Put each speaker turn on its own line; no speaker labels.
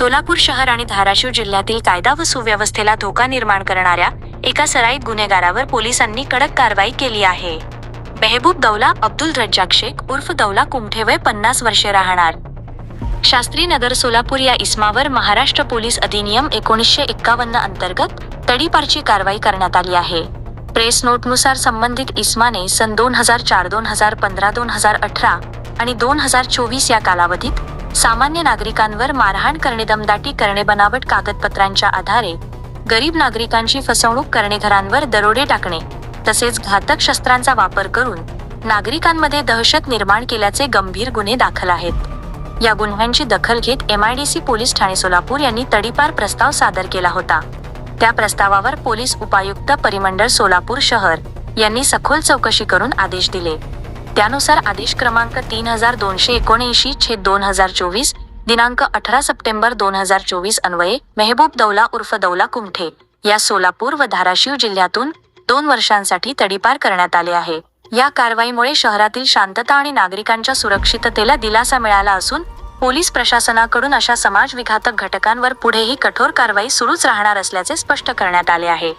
सोलापूर शहर आणि धाराशिव जिल्ह्यातील कायदा व सुव्यवस्थेला धोका निर्माण करणाऱ्या एका सराईत गुन्हेगारावर पोलिसांनी कडक कारवाई केली आहे. मेहबूब दौला अब्दुल रज्जाक शेख उर्फ दौला कुमठे वय पन्नास वर्षे राहणार. शास्त्री नगर सोलापूर या इस्मावर महाराष्ट्र पोलीस अधिनियम एकोणीसशे एक्कावन्न अंतर्गत तडीपारची कारवाई करण्यात आली आहे. प्रेस नोटनुसार संबंधित इस्माने सन दोन हजार चार दोन हजार पंधरा दोन हजार अठरा आणि दोन हजार चोवीस या कालावधीत सामान्य नागरिकांवर मारहाण करणे दमदाटी करणे बनावट कागदपत्रांच्या आधारे गरीब नागरिकांची फसवणूक करणे घरांवर दरोडे टाकणे तसेच घातक शस्त्रांचा वापर करून नागरिकांमध्ये दहशत निर्माण केल्याचे गंभीर गुन्हे दाखल आहेत. या गुन्ह्यांची दखल घेत एमआयडीसी पोलीस ठाणे सोलापूर यांनी तडीपार प्रस्ताव सादर केला होता. त्या प्रस्तावावर पोलीस उपायुक्त परिमंडळ सोलापूर शहर यांनी सखोल चौकशी करून आदेश दिले. त्यानुसार आदेश क्रमांक तीन हजार दोनशे एकोणऐंशी छेद दोन हजार चोवीस दिनांक अठरा सप्टेंबर दोन हजार चोवीस अन्वये मेहबूब दौला उर्फ दौला कुमठे या सोलापूर व धाराशिव जिल्ह्यातून दोन वर्षांसाठी तडीपार करण्यात आले आहे. या कारवाईमुळे शहरातील शांतता आणि नागरिकांच्या सुरक्षिततेला दिलासा मिळाला असून पोलीस प्रशासनाकडून अशा समाजविघातक घटकांवर पुढेही कठोर कारवाई सुरूच राहणार असल्याचे स्पष्ट करण्यात आले आहे.